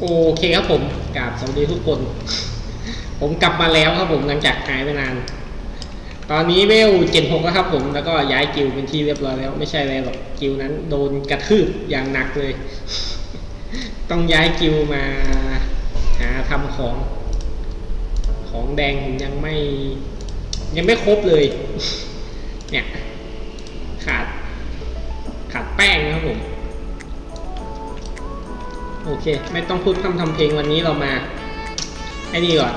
โอเคครับผมกราบสวัสดีทุกคน ผมกลับมาแล้วครับผมหลังจากหายไปนาน ตอนนี้เวลเจ็ดหกแล้วครับผมแล้วก็ย้ายกิลเป็นที่เรียบร้อยแล้วไม่ใช่อะไรหรอกกิลนั้น โดนกระทืบอย่างหนักเลย ต้องย้ายกิลมาหาทำของ ของแดงผมยังไม่ ยังไม่ครบเลย เนี่ย ขาด ขาดแป้งนะครับผม โอเค ไม่ต้องพูดคำทำเพลงวันนี้เรามาไอ้นี่ก่อน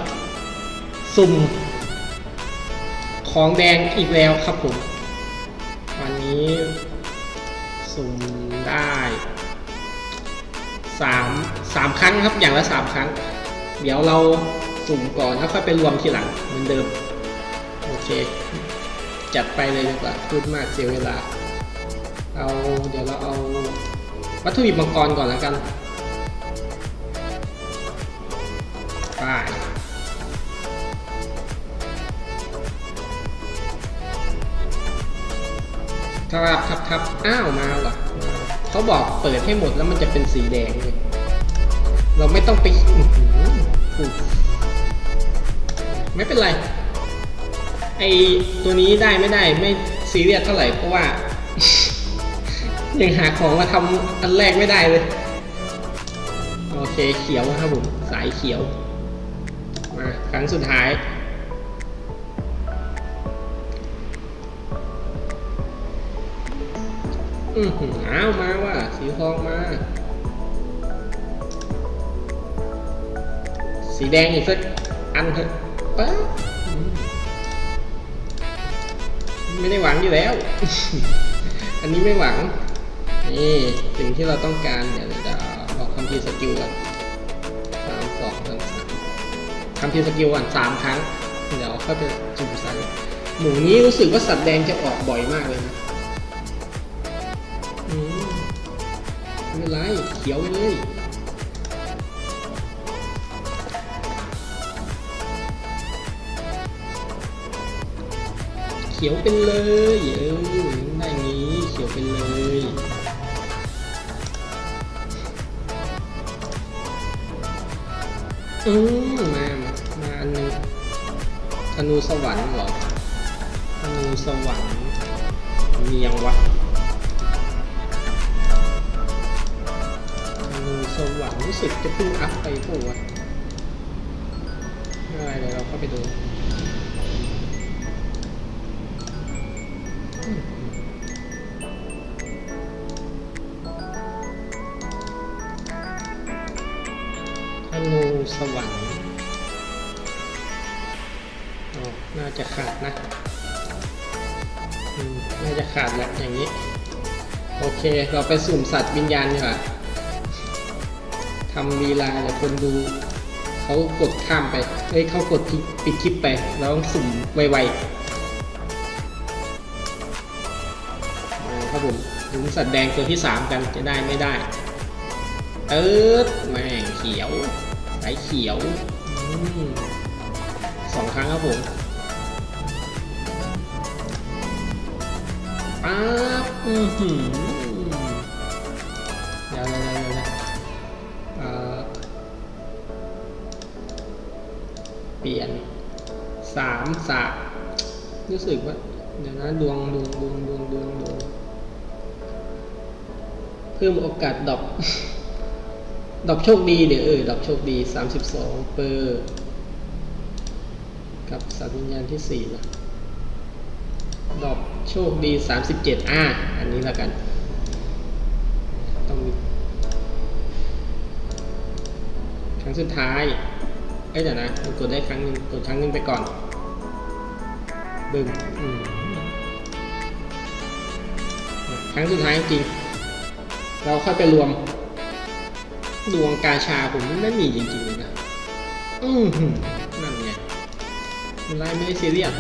สุ่ม ของแดงอีกแล้วครับผม วันนี้สุ่มได้สามสามครั้งครับอย่างละสามครั้ง เดี๋ยวเราสุ่มก่อนแล้วค่อยไปรวมทีหลังเหมือนเดิม โอเค จัดไปเลยดีกว่าพูดมากเสียเวลา เอาเดี๋ยวเราเอาวัตถุดิบมังกรก่อนแล้วกัน ทับทับทับอ้าวมาว่ะเขาบอกเปิดให้หมดแล้วมันจะเป็นสีแดงเลยเราไม่ต้องไปอืไม่เป็นไร ไอตัวนี้ได้ไม่ได้ไม่ซีเรียสเท่าไหร่เพราะว่า ยังหาของมาทำอันแรกไม่ได้เลย โอเคเขียวครับผม สายเขียว มาครั้งสุดท้าย อือหืออ้าวมาว่ะสีทองมา สีแดงอีกสักอันเถอะป๊าไม่ได้หวังอยู่แล้ว อันนี้ไม่หวัง นี่สิ่งที่เราต้องการเดี๋ยวเราออกคำพีร์สกิลก่อนสามสองสามสามคำพีร์สกิลก่อนสามครั้ง เดี๋ยวค่อยไปจุ่มใส่หมูนี้รู้สึกว่าสัตว์แดงจะออกบ่อยมากเลยนะ เป็นไร เขียวไปเลยเขียวเป็นเลยเออได้งี้เขียวเป็นเลยอืมมามาอันหนึงธนูสวรรค์เหรอธนูสวรรค์มียังวะ ธนูสวรรค์รู้สึกจะเพิ่งอัพไปปวะไม่เป็นไรเดี๋ยวเราเข้าไปดูธนูสวรรค์น่าจะขาดนะน่าจะขาดแหละอย่างนี้ โอเค เราไปสุ่มสัตว์วิญญาณดีกว่า ทำลีลาเดี๋ยวคนดูเขากดข้ามไป เอ้ยเขากดปิดคลิปไปเราต้องสุ่มไวๆครับผมถึงสัตว์แดงตัวที่สามกันจะได้ไม่ได้ เอิร์ดแม่งเขียวสายเขียวอสองครั้งครับผมป๊าบอือหือามสามรู้สึกว่าเดี๋ยวนะดวงดวงดวงดวงดวงดวงเพิ่มโอกาสดอปดอกโชคดีเดี๋ยวเออดอกโชคดี 32 เปอร์ กับสัตว์วิญญาณที่ 4 นะ ดอกโชคดี 37อ่าอันนี้แล้วกัน ต้องมีครั้งสุดท้ายเอ้ยเดี๋ยวนะมันกดได้ครั้งนึงกดครั้งนึงไปก่อน บึ้มครั้งสุดท้ายจริง เราค่อยไปรวม ดวงกาชาผมไม่มีจริงๆนะอือหือนั่นไงมันไล่ไม่ได้ซีเรียส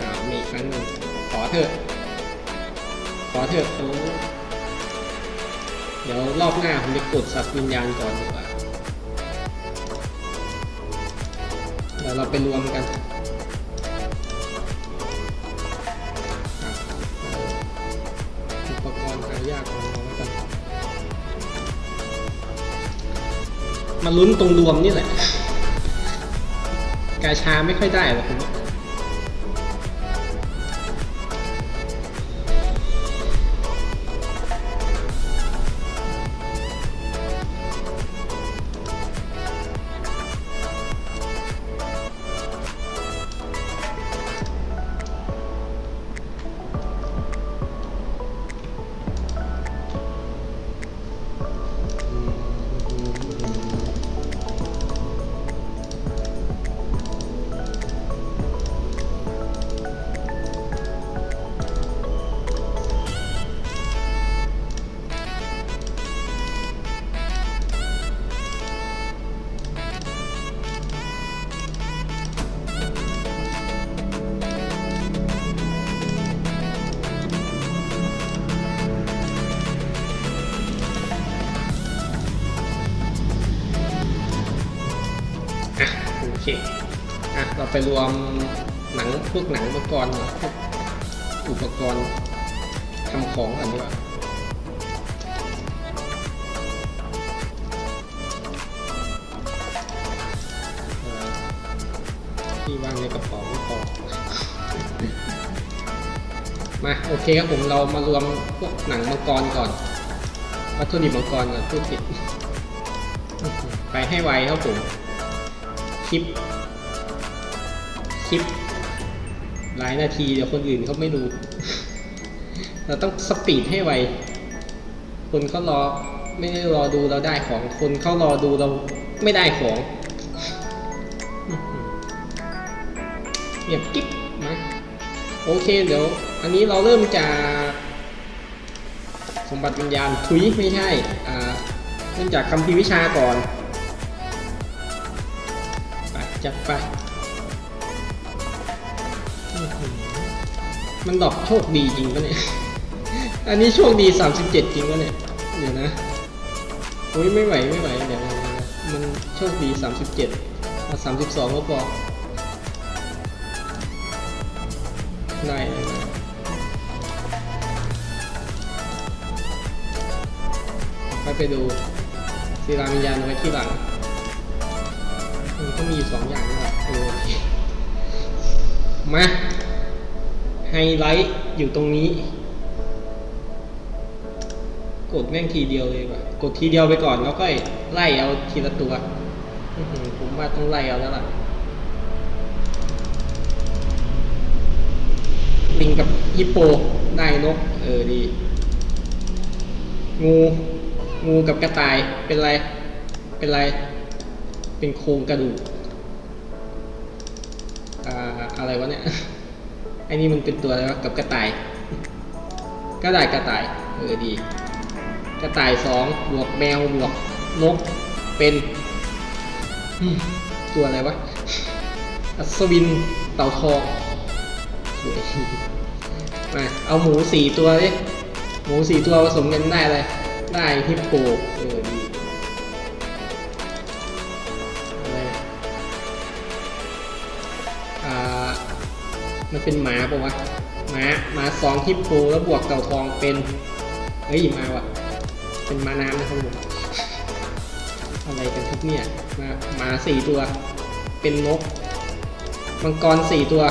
อ้าวมีอีกครั้งหนึ่งขอเถอะ ขอเถอะโอ้เดี๋ยวรอบหน้าผมจะกดสัตว์วิญญาณก่อนดีกว่า เดี๋ยวเราไปรวมกัน มาลุ้นตรงรวมนี่แหละ กาชาไม่ค่อยได้หรอกผม โอเคอะเราไปรวมหนังพวกหนังอุปกรณ์พวกอุปกรณ์ทำของกันดีกว่าที่วางในกระเป๋าไม่พอมาโอเคครับผมเรามารวมพวกหนังมังกรก่อนวัตถุดิบมังกรก่อนพูดผิดไปให้ไวครับผม คลิป คลิป หลายนาทีเดี๋ยวคนอื่นเขาไม่ดู เราต้องสปีดให้ไว คนเขารอไม่ได้รอดูเราได้ของ คนเขารอดูเราไม่ได้ของเงียบกิ๊บนะโอเคเดี๋ยว อันนี้เราเริ่มจากสมบัติวิญญาณทุยไม่ใช่ อ่า เริ่มจากคำพีร์วิชาก่อน จัดไป มันดอกโชคดีจริงปะเนี่ย อันนี้โชคดี 37 จริงปะเนี่ย เดี๋ยวนะอุ้ยไม่ไหวไม่ไหวเดี๋ยวนะมันโชคดี 37เอา32ก็พอได้เลยนะไปไปดูศิลาวิญญาณไว้ที่หลัง ก็มีสองอย่างนะครับโอเคมาไฮไลท์อยู่ตรงนี้ กดแม่งทีเดียวเลยว่ะกดทีเดียวไปก่อนแล้วก็ไล่เอาทีละตัวผมว่าต้องไล่เอาแล้วล่ะลิงกับฮิปโปได้นก เออดี งู งูกับกระต่ายเป็นไร เป็นไร เป็นโครงกระดูก อะไรวะเนี่ยไอ้นี่มันเป็นตัวอะไรวะกับกระต่ายกระต่ายกระต่ายเออดี กระต่ายสองบวกแมวบวกนกเป็นตัวอะไรวะอัศวินเต่าทองสวยมาเอาหมูสี่ตัวดิหมูสี่ตัวผสมกันได้เลยได้ฮิปโปเออ มันเป็นหมาปะวะหมาหมาสองฮิปโปแล้วบวกเต่าทองเป็นเฮ้ยมาวะเป็นมาน้ำนะครับผมอะไรกันครับเนี่ยมาหมาสี่ตัว เป็นนกมังกรสี่ตัว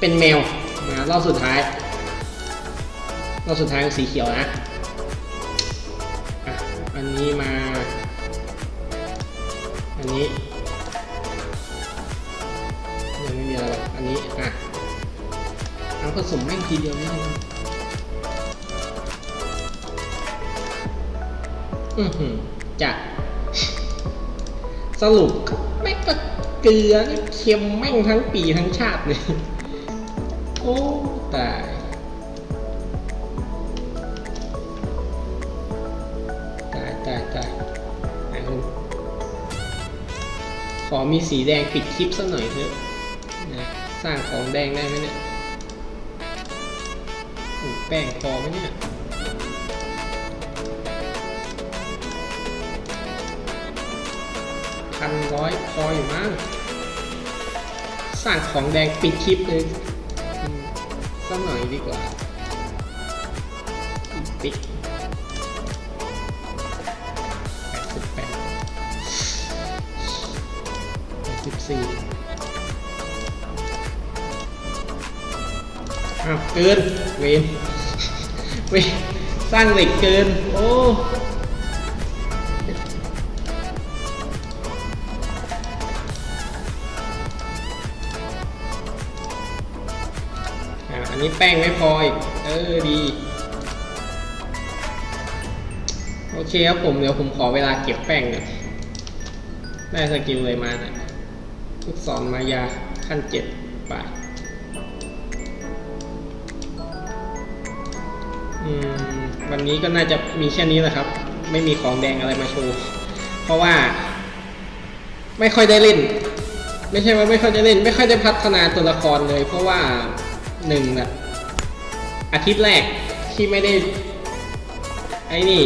เป็นแมวมารอบสุดท้ายรอบสุดท้ายสีเขียวนะอันนี้มา อันนี้ยังไม่มีอะไรอันนี้อะ ผสมแม่งทีเดียวนี่เลยอือหือจัดสรุปแม่งก็เกลือนี่เค็มแม่งทั้งปีทั้งชาติเลย โอ้ตายตายตายตายขอมีสีแดงปิดคลิปสักหน่อยเถอะสร้างของแดงได้ไหมเนี่ย แป้งพอไหมเนี่ยพันร้อยพออยู่มั้งสร้างของแดงปิดคลิปเลยสักหน่อยดีกว่าปิดแปดสิบแปดสิบสี่อ้าวเกินเวน วนสร้างเหล็กเกิน โอ้อันนี้แป้งไม่พออีก เออดี โอเคครับผม เดี๋ยวผมขอเวลาเก็บแป้งหน่อยได้สกิลเลยมาเนี่ยทุกสอนมายาขั้นเจ็ดไป วันนี้ก็น่าจะมีแค่นี้แหละครับ ไม่มีของแดงอะไรมาโชว์เพราะว่า ไม่ค่อยได้เล่น ไม่ใช่ว่าไม่ค่อยได้เล่น ไม่ค่อยได้พัฒนาตัวละครเลย เพราะว่าหนึ่งนะอาทิตย์แรกที่ไม่ได้ไอ้นี่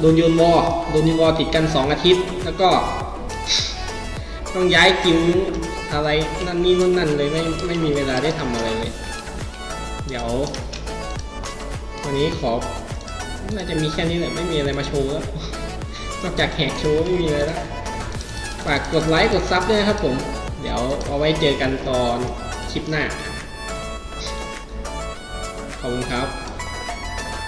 โดนโยนวอโดนโยนวอติดกันสองอาทิตย์ แล้วก็ ต้องย้ายกิ้วอะไรนั่นนี่นู่นนั่นเลยไม่ไม่มีเวลาได้ทำอะไรเลย เดี๋ยว วันนี้ขอน่าจะมีแค่นี้แหละไม่มีอะไรมาโชว์แล้ว นอกจากแหกโชว์ไม่มีอะไรแล้วฝากกดไลค์กดซับด้วยนะครับผม เดี๋ยวเอาไว้เจอกันตอนคลิปหน้า ขอบคุณครับ